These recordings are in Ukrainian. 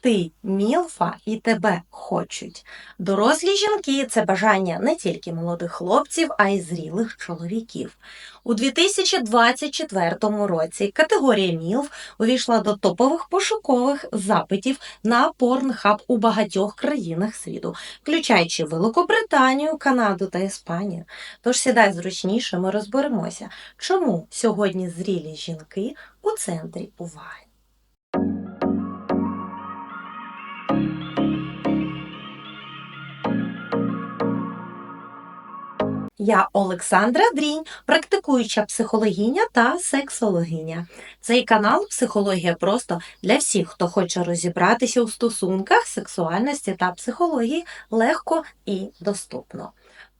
Ти мілфа і тебе хочуть. Дорослі жінки це бажання не тільки молодих хлопців, а й зрілих чоловіків. У 2024 році категорія мілф увійшла до топових пошукових запитів на Pornhub у багатьох країнах світу, включаючи Великобританію, Канаду та Іспанію. Тож сідай зручніше, ми розберемося, чому сьогодні зрілі жінки у центрі уваги. Я Олександра Дрінь, практикуюча психологиня та сексологиня. Цей канал Психологія просто для всіх, хто хоче розібратися у стосунках, сексуальності та психології легко і доступно.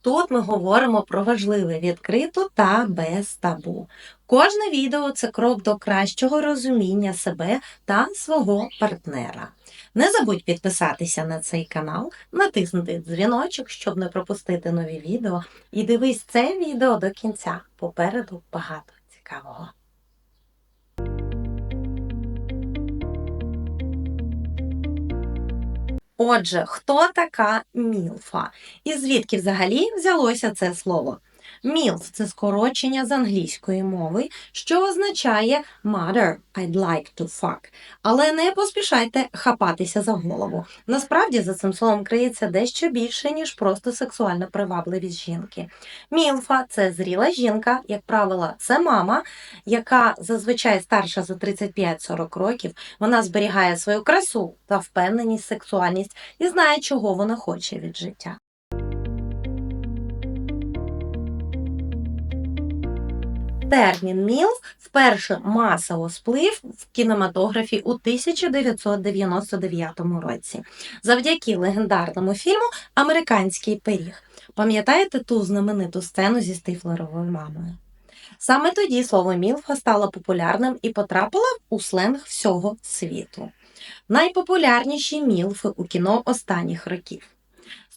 Тут ми говоримо про важливе відкрито та без табу. Кожне відео це крок до кращого розуміння себе та свого партнера. Не забудь підписатися на цей канал, натиснути дзвіночок, щоб не пропустити нові відео. І дивись це відео до кінця. Попереду багато цікавого. Отже, хто така мілфа? І звідки взагалі взялося це слово? Мілф це скорочення з англійської мови, що означає Mother, I'd like to fuck. Але не поспішайте хапатися за голову. Насправді за цим словом криється дещо більше, ніж просто сексуальна привабливість жінки. Мілфа це зріла жінка, як правило, це мама, яка зазвичай старша за 35-40 років. Вона зберігає свою красу та впевненість, сексуальність і знає, чого вона хоче від життя. Термін МІЛФ вперше масово сплив в кінематографі у 1999 році завдяки легендарному фільму Американський пиріг. Пам'ятаєте ту знамениту сцену зі Стифлеровою мамою? Саме тоді слово мілфа стало популярним і потрапило у сленг всього світу. Найпопулярніші мілфи у кіно останніх років.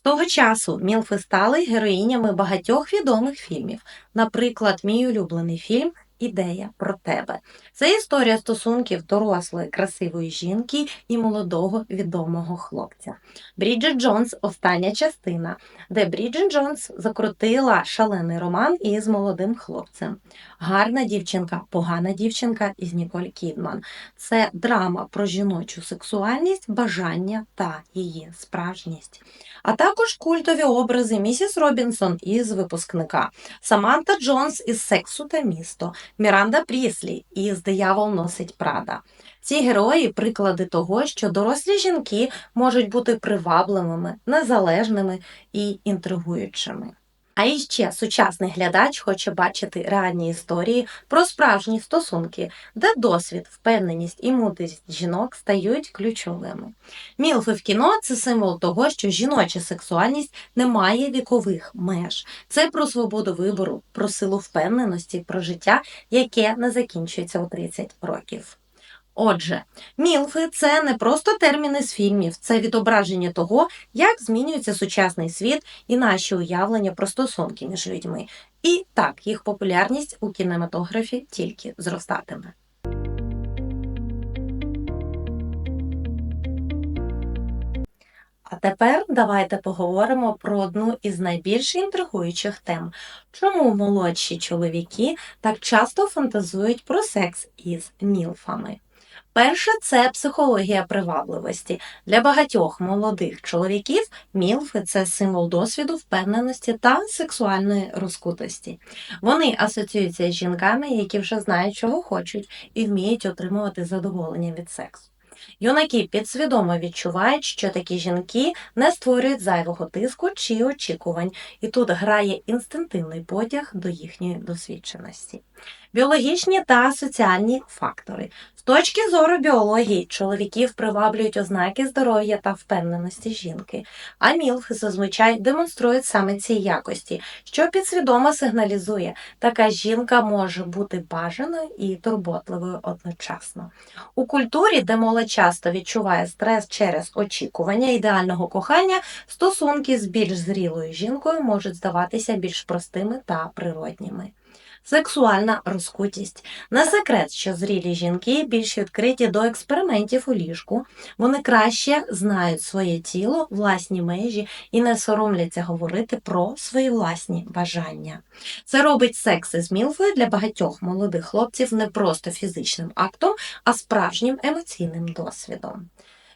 Того часу мілфи стали героїнями багатьох відомих фільмів. Наприклад, мій улюблений фільм Ідея про тебе. Це історія стосунків дорослої, красивої жінки і молодого відомого хлопця. Бріджит Джонс остання частина, де Бріджит Джонс закрутила шалений роман із молодим хлопцем. Гарна дівчинка, погана дівчинка із Ніколь Кідман. Це драма про жіночу сексуальність, бажання та її справжність. А також культові образи місіс Робінсон із випускника, Саманта Джонс із Сексу та місто, Міранда Пріслі із Диявол носить Прада. Ці герої приклади того, що дорослі жінки можуть бути привабливими, незалежними і інтригуючими. А іще сучасний глядач хоче бачити реальні історії про справжні стосунки, де досвід, впевненість і мудрість жінок стають ключовими. Мілфи в кіно це символ того, що жіноча сексуальність не має вікових меж. Це про свободу вибору, про силу впевненості, про життя, яке не закінчується у 30 років. Отже, мілфи це не просто терміни з фільмів, це відображення того, як змінюється сучасний світ і наші уявлення про стосунки між людьми. І так, їх популярність у кінематографі тільки зростатиме. А тепер давайте поговоримо про одну із найбільш інтригуючих тем. Чому молодші чоловіки так часто фантазують про секс із мілфами? Перше це психологія привабливості. Для багатьох молодих чоловіків мілфи це символ досвіду, впевненості та сексуальної розкутості. Вони асоціюються з жінками, які вже знають, чого хочуть, і вміють отримувати задоволення від сексу. Юнаки підсвідомо відчувають, що такі жінки не створюють зайвого тиску чи очікувань, і тут грає інстинктивний потяг до їхньої досвідченості. Біологічні та соціальні фактори. З точки зору біології, чоловіків приваблюють ознаки здоров'я та впевненості жінки, а мілфи зазвичай демонструють саме ці якості, що підсвідомо сигналізує, така жінка може бути бажаною і турботливою одночасно. У культурі, де молодь часто відчуває стрес через очікування ідеального кохання, стосунки з більш зрілою жінкою можуть здаватися більш простими та природніми. Сексуальна розкутість. Не секрет, що зрілі жінки більш відкриті до експериментів у ліжку. Вони краще знають своє тіло, власні межі і не соромляться говорити про свої власні бажання. Це робить секс із мілфою для багатьох молодих хлопців не просто фізичним актом, а справжнім емоційним досвідом.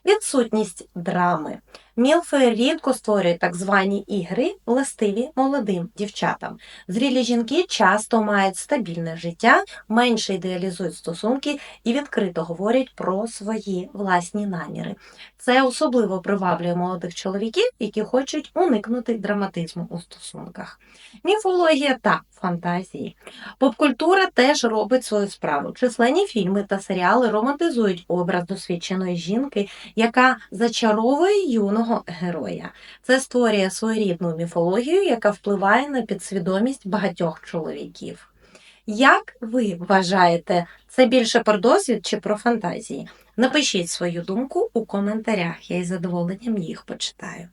Відсутність драми. Мілфи рідко створюють так звані ігри, властиві молодим дівчатам. Зрілі жінки часто мають стабільне життя, менше ідеалізують стосунки і відкрито говорять про свої власні наміри. Це особливо приваблює молодих чоловіків, які хочуть уникнути драматизму у стосунках. Міфологія та фантазії. Попкультура теж робить свою справу. Численні фільми та серіали романтизують образ досвідченої жінки, яка зачаровує юного героя. Це створює своєрідну міфологію, яка впливає на підсвідомість багатьох чоловіків. Як ви вважаєте, це більше про досвід чи про фантазії? Напишіть свою думку у коментарях, я із задоволенням їх почитаю.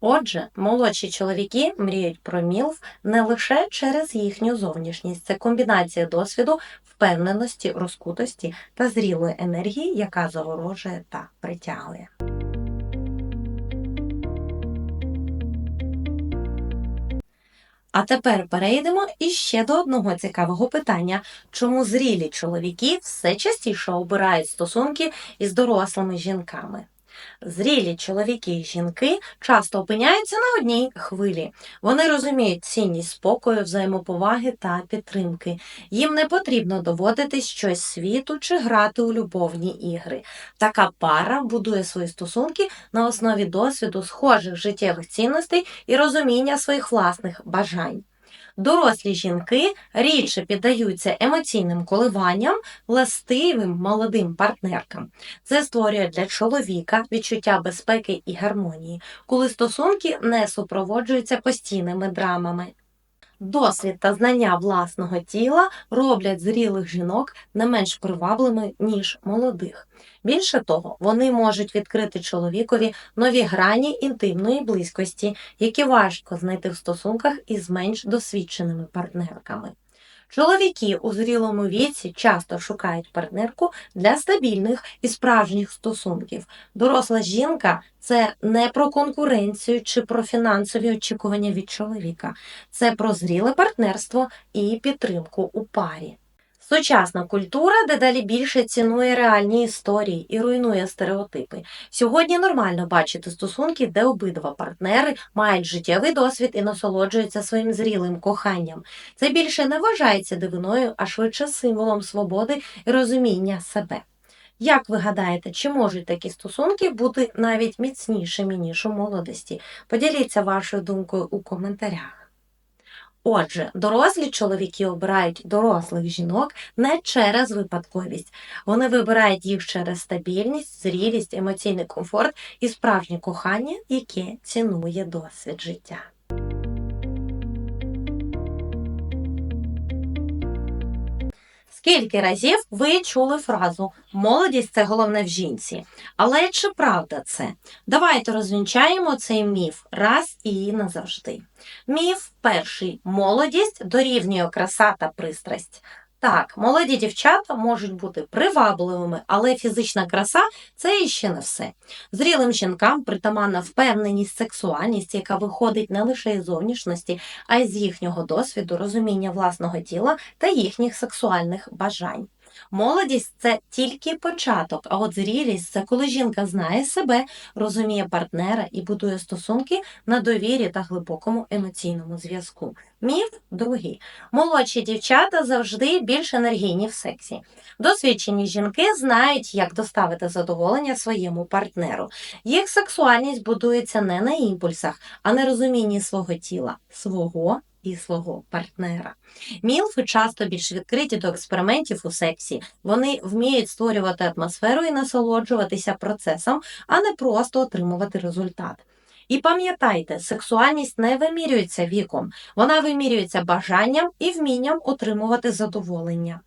Отже, молодші чоловіки мріють про мілф не лише через їхню зовнішність, це комбінація досвіду, впевненості, розкутості та зрілої енергії, яка заворожує та притягує. А тепер перейдемо іще до одного цікавого питання: чому зрілі чоловіки все частіше обирають стосунки із дорослими жінками? Зрілі чоловіки і жінки часто опиняються на одній хвилі. Вони розуміють цінність спокою, взаємоповаги та підтримки. Їм не потрібно доводити щось світу чи грати у любовні ігри. Така пара будує свої стосунки на основі досвіду схожих життєвих цінностей і розуміння своїх власних бажань. Дорослі жінки рідше піддаються емоційним коливанням, властивим молодим партнеркам. Це створює для чоловіка відчуття безпеки і гармонії, коли стосунки не супроводжуються постійними драмами. Досвід та знання власного тіла роблять зрілих жінок не менш привабливими, ніж молодих. Більше того, вони можуть відкрити чоловікові нові грані інтимної близькості, які важко знайти в стосунках із менш досвідченими партнерками. Чоловіки у зрілому віці часто шукають партнерку для стабільних і справжніх стосунків. Доросла жінка це не про конкуренцію чи про фінансові очікування від чоловіка, це про зріле партнерство і підтримку у парі. Сучасна культура дедалі більше цінує реальні історії і руйнує стереотипи. Сьогодні нормально бачити стосунки, де обидва партнери мають життєвий досвід і насолоджуються своїм зрілим коханням. Це більше не вважається дивиною, а швидше символом свободи і розуміння себе. Як ви гадаєте, чи можуть такі стосунки бути навіть міцнішими, ніж у молодості? Поділіться вашою думкою у коментарях. Отже, дорослі чоловіки обирають дорослих жінок не через випадковість. Вони вибирають їх через стабільність, зрілість, емоційний комфорт і справжнє кохання, яке цінує досвід життя. Скільки разів ви чули фразу молодість це головне в жінці? Але чи правда це? Давайте розвінчаємо цей міф раз і назавжди. Міф перший молодість дорівнює краса та пристрасть. Так, молоді дівчата можуть бути привабливими, але фізична краса це іще не все. Зрілим жінкам притаманна впевненість, сексуальність, яка виходить не лише із зовнішності, а й з їхнього досвіду, розуміння власного тіла та їхніх сексуальних бажань. Молодість це тільки початок, а от зрілість це коли жінка знає себе, розуміє партнера і будує стосунки на довірі та глибокому емоційному зв'язку. Міф другий. Молодші дівчата завжди більш енергійні в сексі. Досвідчені жінки знають, як доставити задоволення своєму партнеру. Їх сексуальність будується не на імпульсах, а на розумінні свого тіла, свого і свого партнера. Мілфи часто більш відкриті до експериментів у сексі. Вони вміють створювати атмосферу і насолоджуватися процесом, а не просто отримувати результат. І пам'ятайте, сексуальність не вимірюється віком, вона вимірюється бажанням і вмінням отримувати задоволення.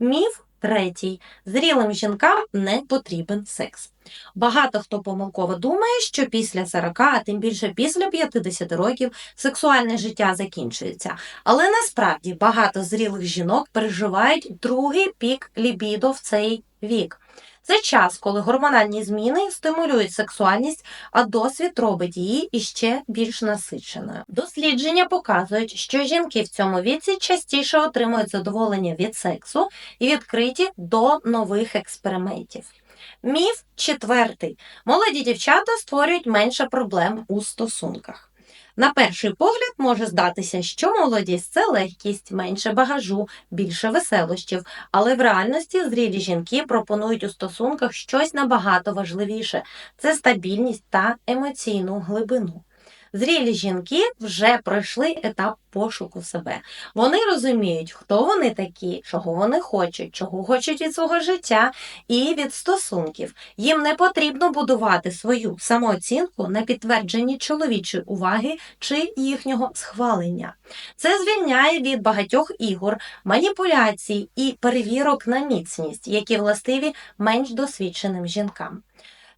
Міф Третій. Зрілим жінкам не потрібен секс. Багато хто помилково думає, що після 40, а тим більше після 50 років сексуальне життя закінчується. Але насправді багато зрілих жінок переживають другий пік лібідо в цей вік. Це час, коли гормональні зміни стимулюють сексуальність, а досвід робить її іще більш насиченою. Дослідження показують, що жінки в цьому віці частіше отримують задоволення від сексу і відкриті до нових експериментів. Міф четвертий: молоді дівчата створюють менше проблем у стосунках. На перший погляд може здатися, що молодість це легкість, менше багажу, більше веселощів, але в реальності зрілі жінки пропонують у стосунках щось набагато важливіше це стабільність та емоційну глибину. Зрілі жінки вже пройшли етап пошуку себе. Вони розуміють, хто вони такі, чого вони хочуть, чого хочуть від свого життя і від стосунків. Їм не потрібно будувати свою самооцінку на підтвердженні чоловічої уваги чи їхнього схвалення. Це звільняє від багатьох ігор, маніпуляцій і перевірок на міцність, які властиві менш досвідченим жінкам.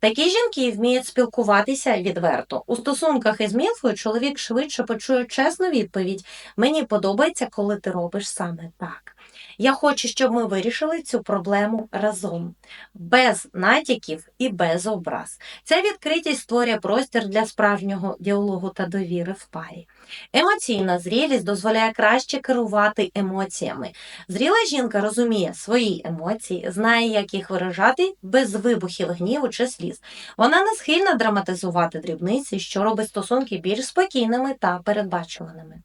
Такі жінки вміють спілкуватися відверто. У стосунках із Мілфою чоловік швидше почує чесну відповідь: Мені подобається, коли ти робиш саме так. Я хочу, щоб ми вирішили цю проблему разом, без натяків і без образ. Ця відкритість створює простір для справжнього діалогу та довіри в парі. Емоційна зрілість дозволяє краще керувати емоціями. Зріла жінка розуміє свої емоції, знає, як їх виражати без вибухів гніву чи сліз. Вона не схильна драматизувати дрібниці, що робить стосунки більш спокійними та передбачуваними.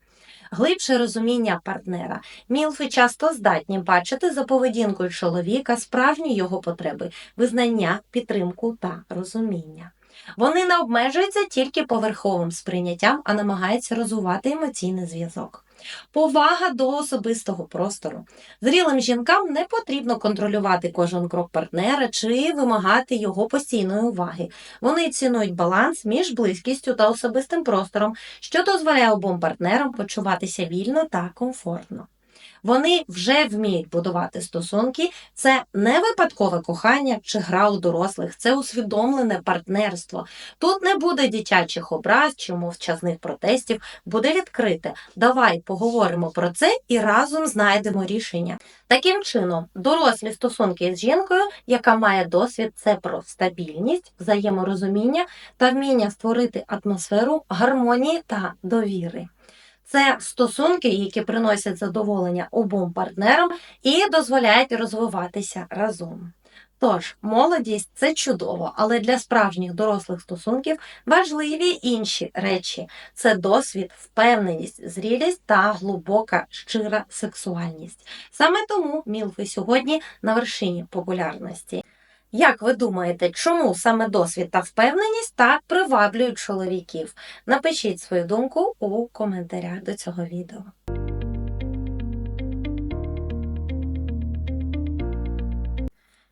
Глибше розуміння партнера. Мілфи часто здатні бачити за поведінкою чоловіка справжні його потреби, визнання, підтримку та розуміння. Вони не обмежуються тільки поверховим сприйняттям, а намагаються розвивати емоційний зв'язок. Повага до особистого простору. Зрілим жінкам не потрібно контролювати кожен крок партнера чи вимагати його постійної уваги. Вони цінують баланс між близькістю та особистим простором, що дозволяє обом партнерам почуватися вільно та комфортно. Вони вже вміють будувати стосунки. Це не випадкове кохання чи гра у дорослих, це усвідомлене партнерство. Тут не буде дитячих образ чи мовчазних протестів, буде відкрите. Давай поговоримо про це і разом знайдемо рішення. Таким чином, дорослі стосунки з жінкою, яка має досвід, це про стабільність, взаєморозуміння та вміння створити атмосферу гармонії та довіри. Це стосунки, які приносять задоволення обом партнерам і дозволяють розвиватися разом. Тож, молодість це чудово, але для справжніх дорослих стосунків важливі інші речі: це досвід, впевненість, зрілість та глибока щира сексуальність. Саме тому мілфи сьогодні на вершині популярності. Як ви думаєте, чому саме досвід та впевненість так приваблюють чоловіків? Напишіть свою думку у коментарях до цього відео.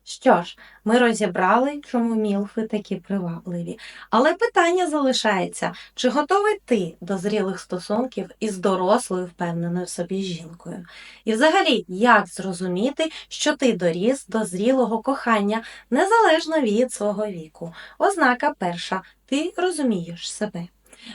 Що ж, ми розібрали, чому мілфи такі привабливі. Але питання залишається: чи готовий ти до зрілих стосунків із дорослою, впевненою в собі жінкою? І взагалі, як зрозуміти, що ти доріс до зрілого кохання незалежно від свого віку? Ознака перша ти розумієш себе.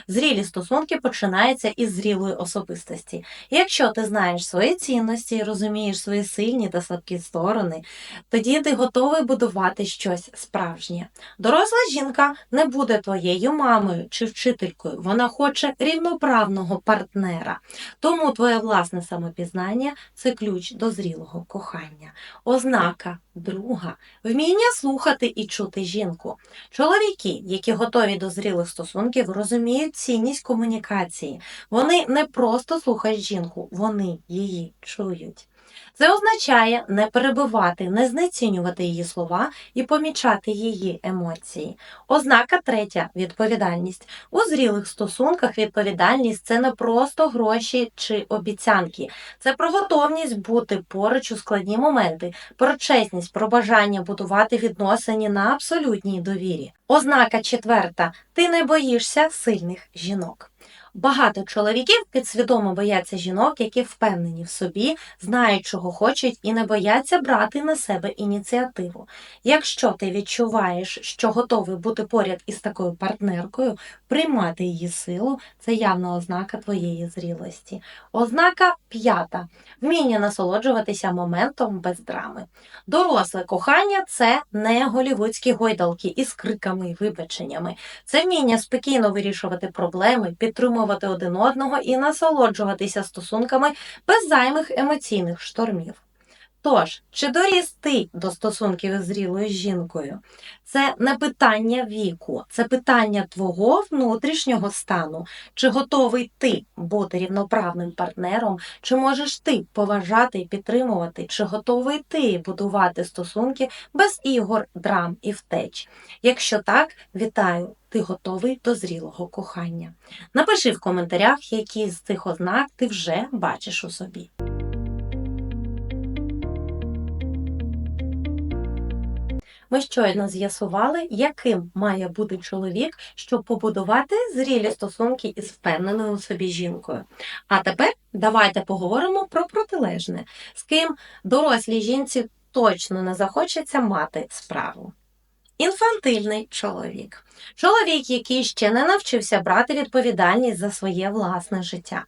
Зрілі стосунки починаються із зрілої особистості. Якщо ти знаєш свої цінності, розумієш свої сильні та слабкі сторони, тоді ти готовий будувати щось справжнє. Доросла жінка не буде твоєю мамою чи вчителькою, вона хоче рівноправного партнера. Тому твоє власне самопізнання це ключ до зрілого кохання. Ознака друга вміння слухати і чути жінку. Чоловіки, які готові до зрілих стосунків, розуміють цінність комунікації. Вони не просто слухають жінку, вони її чують. Це означає не перебивати, не знецінювати її слова і помічати її емоції. Ознака третя відповідальність. У зрілих стосунках відповідальність це не просто гроші чи обіцянки, це про готовність бути поруч у складні моменти, про чесність, про бажання будувати відносини на абсолютній довірі. Ознака четверта ти не боїшся сильних жінок. Багато чоловіків підсвідомо бояться жінок, які впевнені в собі, знають, чого хочуть, і не бояться брати на себе ініціативу. Якщо ти відчуваєш, що готовий бути поряд із такою партнеркою, приймати її силу це явна ознака твоєї зрілості. Ознака п'ята вміння насолоджуватися моментом без драми. Доросле кохання це не голівудські гойдалки із криками і вибаченнями. Це вміння спокійно вирішувати проблеми, підтримувати один одного і насолоджуватися стосунками без зайвих емоційних штормів. Тож, чи доріс ти до стосунків із зрілою жінкою? Це не питання віку, це питання твого внутрішнього стану. Чи готовий ти бути рівноправним партнером, чи можеш ти поважати і підтримувати, чи готовий ти будувати стосунки без ігор, драм і втеч? Якщо так, вітаю, ти готовий до зрілого кохання. Напиши в коментарях, які з цих ознак ти вже бачиш у собі. Ми щойно з'ясували, яким має бути чоловік, щоб побудувати зрілі стосунки із впевненою у собі жінкою. А тепер давайте поговоримо про протилежне, з ким дорослій жінці точно не захочеться мати справу. Інфантильний чоловік. Чоловік, який ще не навчився брати відповідальність за своє власне життя.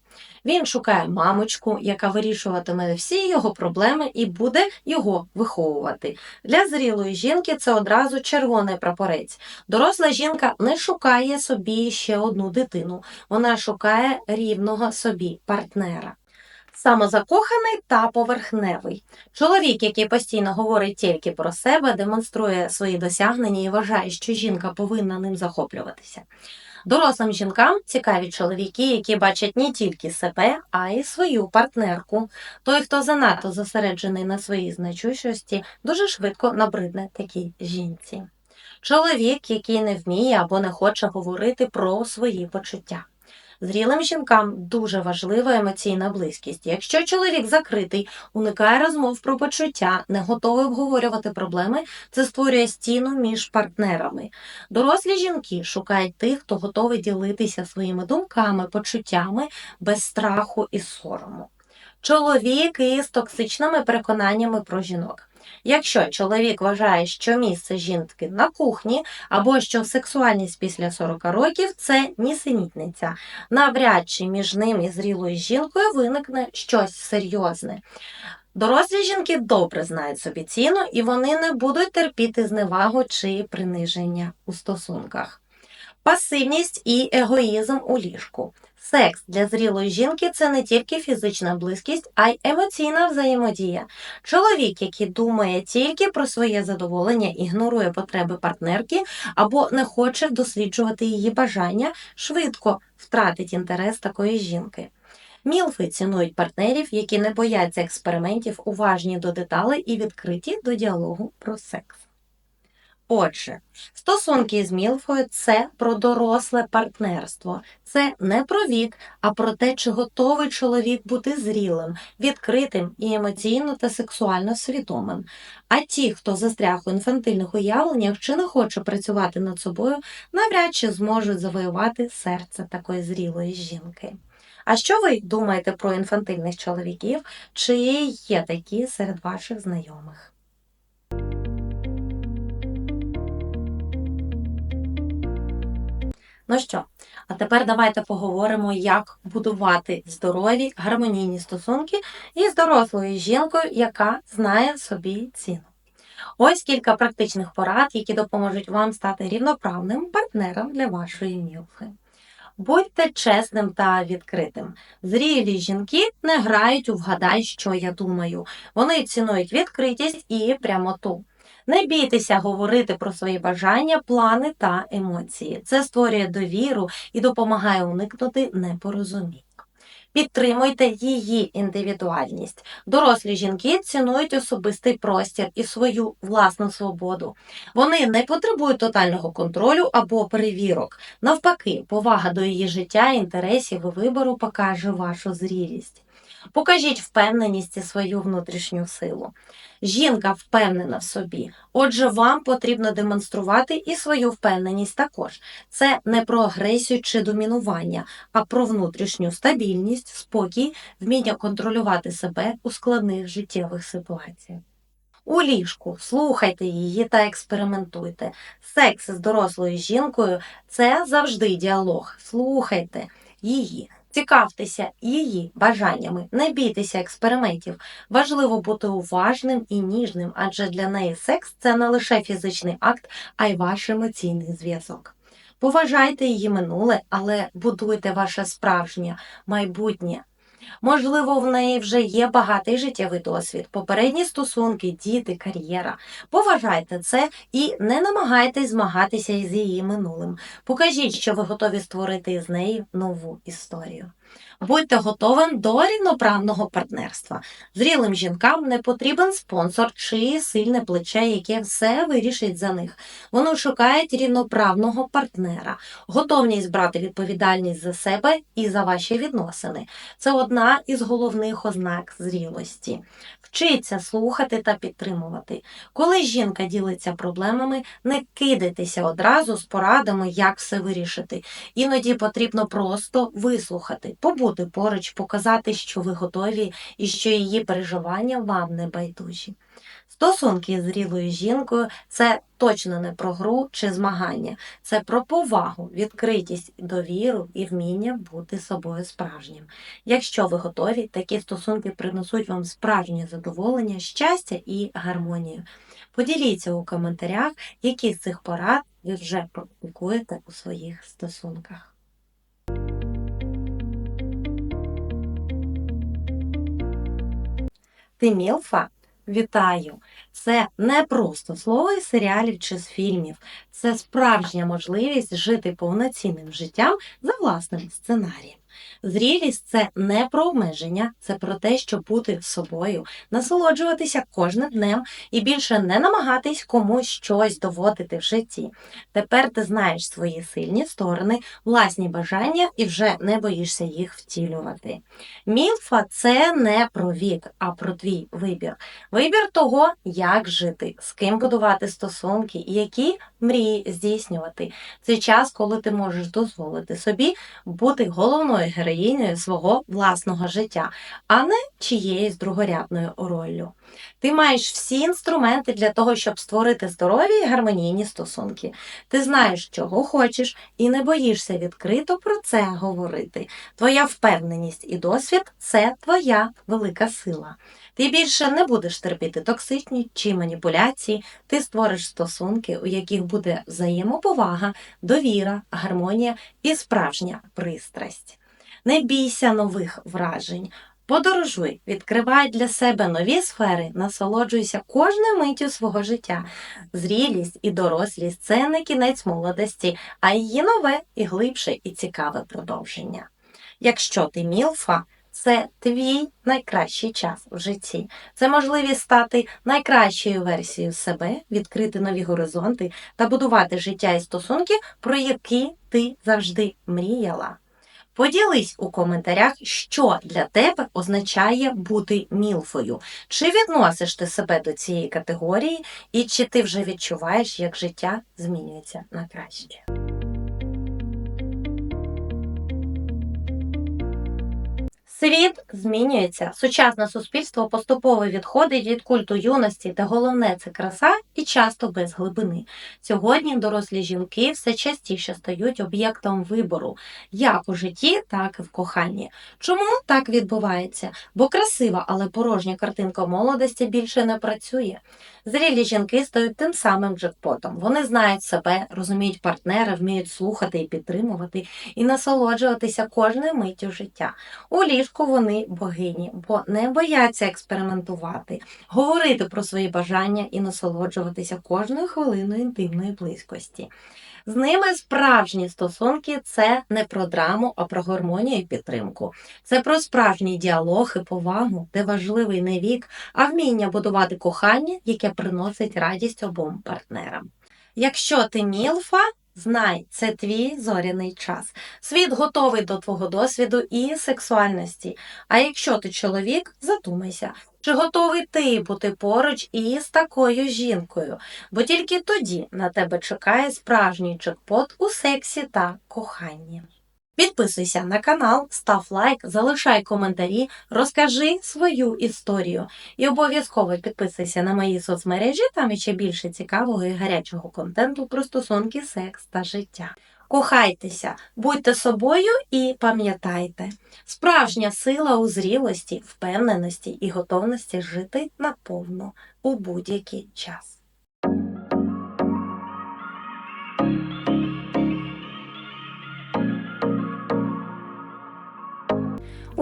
Він шукає мамочку, яка вирішуватиме всі його проблеми і буде його виховувати. Для зрілої жінки це одразу червоний прапорець. Доросла жінка не шукає собі ще одну дитину, вона шукає рівного собі партнера. Самозакоханий та поверхневий. Чоловік, який постійно говорить тільки про себе, демонструє свої досягнення і вважає, що жінка повинна ним захоплюватися. Дорослим жінкам цікаві чоловіки, які бачать не тільки себе, а й свою партнерку. Той, хто занадто зосереджений на своїй значущості, дуже швидко набридне такій жінці. Чоловік, який не вміє або не хоче говорити про свої почуття. Зрілим жінкам дуже важлива емоційна близькість. Якщо чоловік закритий, уникає розмов про почуття, не готовий обговорювати проблеми, це створює стіну між партнерами. Дорослі жінки шукають тих, хто готовий ділитися своїми думками, почуттями без страху і сорому. Чоловік із токсичними переконаннями про жінок. Якщо чоловік вважає, що місце жінки на кухні, або що сексуальність після 40 років це нісенітниця, навряд чи між ним і зрілою жінкою виникне щось серйозне. Дорослі жінки добре знають собі ціну і вони не будуть терпіти зневагу чи приниження у стосунках. Пасивність і егоїзм у ліжку. Секс для зрілої жінки це не тільки фізична близькість, а й емоційна взаємодія. Чоловік, який думає тільки про своє задоволення, ігнорує потреби партнерки або не хоче досліджувати її бажання, швидко втратить інтерес такої жінки. Мілфи цінують партнерів, які не бояться експериментів, уважні до деталей і відкриті до діалогу про секс. Отже, стосунки з Мілфою це про доросле партнерство. Це не про вік, а про те, чи готовий чоловік бути зрілим, відкритим і емоційно та сексуально свідомим. А ті, хто застряг у інфантильних уявленнях чи не хоче працювати над собою, навряд чи зможуть завоювати серце такої зрілої жінки. А що ви думаєте про інфантильних чоловіків? Чи є такі серед ваших знайомих? Ну що, а тепер давайте поговоримо, як будувати здорові гармонійні стосунки із дорослою жінкою, яка знає собі ціну. Ось кілька практичних порад, які допоможуть вам стати рівноправним партнером для вашої мілфи. Будьте чесним та відкритим. Зрілі жінки не грають у вгадай, що я думаю. Вони цінують відкритість і прямоту. Не бійтеся говорити про свої бажання, плани та емоції. Це створює довіру і допомагає уникнути непорозумінь. Підтримуйте її індивідуальність. Дорослі жінки цінують особистий простір і свою власну свободу. Вони не потребують тотального контролю або перевірок. Навпаки, повага до її життя, інтересів і вибору покаже вашу зрілість. Покажіть впевненість і свою внутрішню силу. Жінка впевнена в собі. Отже, вам потрібно демонструвати і свою впевненість також. Це не про агресію чи домінування, а про внутрішню стабільність, спокій, вміння контролювати себе у складних життєвих ситуаціях. У ліжку слухайте її та експериментуйте. Секс з дорослою жінкою це завжди діалог. Слухайте її. Цікавтеся її бажаннями, не бійтеся експериментів. Важливо бути уважним і ніжним, адже для неї секс це не лише фізичний акт, а й ваш емоційний зв'язок. Поважайте її минуле, але будуйте ваше справжнє майбутнє. Можливо, в неї вже є багатий життєвий досвід, попередні стосунки, діти, кар'єра. Поважайте це і не намагайтесь змагатися із її минулим. Покажіть, що ви готові створити з нею нову історію. Будьте готовим до рівноправного партнерства. Зрілим жінкам не потрібен спонсор чи сильне плече, яке все вирішить за них. Вони шукають рівноправного партнера, готовність брати відповідальність за себе і за ваші відносини. Це одна із головних ознак зрілості. Вчиться слухати та підтримувати. Коли жінка ділиться проблемами, не кидайтеся одразу з порадами, як все вирішити. Іноді потрібно просто вислухати, побути поруч, показати, що ви готові і що її переживання вам не байдужі. Стосунки з зрілою жінкою це точно не про гру чи змагання, це про повагу, відкритість, довіру і вміння бути собою справжнім. Якщо ви готові, такі стосунки принесуть вам справжнє задоволення, щастя і гармонію. Поділіться у коментарях, які з цих порад ви вже практикуєте у своїх стосунках. Ти Мілфа? Вітаю! Це не просто слово із серіалів чи з фільмів, це справжня можливість жити повноцінним життям за власним сценарієм. Зрілість це не про обмеження, це про те, щоб бути собою, насолоджуватися кожним днем і більше не намагатись комусь щось доводити в житті. Тепер ти знаєш свої сильні сторони, власні бажання і вже не боїшся їх втілювати. Мілфа це не про вік, а про твій вибір. Вибір того, як жити, з ким будувати стосунки і які мрії здійснювати. Це час, коли ти можеш дозволити собі бути головною героїнею свого власного життя, а не чиєюсь другорядною роллю. Ти маєш всі інструменти для того, щоб створити здорові і гармонійні стосунки. Ти знаєш, чого хочеш, і не боїшся відкрито про це говорити. Твоя впевненість і досвід це твоя велика сила. Ти більше не будеш терпіти токсичні чи маніпуляції, ти створиш стосунки, у яких буде взаємоповага, довіра, гармонія і справжня пристрасть. Не бійся нових вражень. Подорожуй, відкривай для себе нові сфери, насолоджуйся кожною миттю свого життя. Зрілість і дорослість це не кінець молодості, а її нове і глибше і цікаве продовження. Якщо ти мілфа, це твій найкращий час в житті. Це можливість стати найкращою версією себе, відкрити нові горизонти та будувати життя і стосунки, про які ти завжди мріяла. Поділись у коментарях, що для тебе означає бути мілфою. Чи відносиш ти себе до цієї категорії, і чи ти вже відчуваєш, як життя змінюється на краще? Світ змінюється. Сучасне суспільство поступово відходить від культу юності, де головне це краса і часто без глибини. Сьогодні дорослі жінки все частіше стають об'єктом вибору як у житті, так і в коханні. Чому так відбувається? Бо красива, але порожня картинка молодості більше не працює. Зрілі жінки стають тим самим джекпотом. Вони знають себе, розуміють партнера, вміють слухати і підтримувати, і насолоджуватися кожною миттю життя. У ліжку вони богині, бо не бояться експериментувати, говорити про свої бажання і насолоджуватися кожною хвилиною інтимної близькості. З ними справжні стосунки це не про драму, а про гармонію і підтримку. Це про справжній діалог і повагу, де важливий не вік, а вміння будувати кохання, яке приносить радість обом партнерам. Якщо ти мілфа, Знай, це твій зоряний час. Світ готовий до твого досвіду і сексуальності. А якщо ти чоловік, задумайся, чи готовий ти бути поруч із такою жінкою? Бо тільки тоді на тебе чекає справжній джекпот у сексі та коханні. Підписуйся на канал, став лайк, залишай коментарі, розкажи свою історію. І обов'язково підписуйся на мої соцмережі, там іще більше цікавого і гарячого контенту про стосунки, секс та життя. Кохайтеся, будьте собою і пам'ятайте, справжня сила у зрілості, впевненості і готовності жити наповно у будь-який час.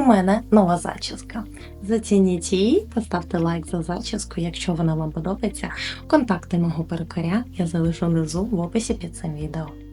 Мене нова зачіска. Зацініть її, поставте лайк за зачіску, якщо вона вам подобається. Контакти мого перукаря я залишу внизу в описі під цим відео.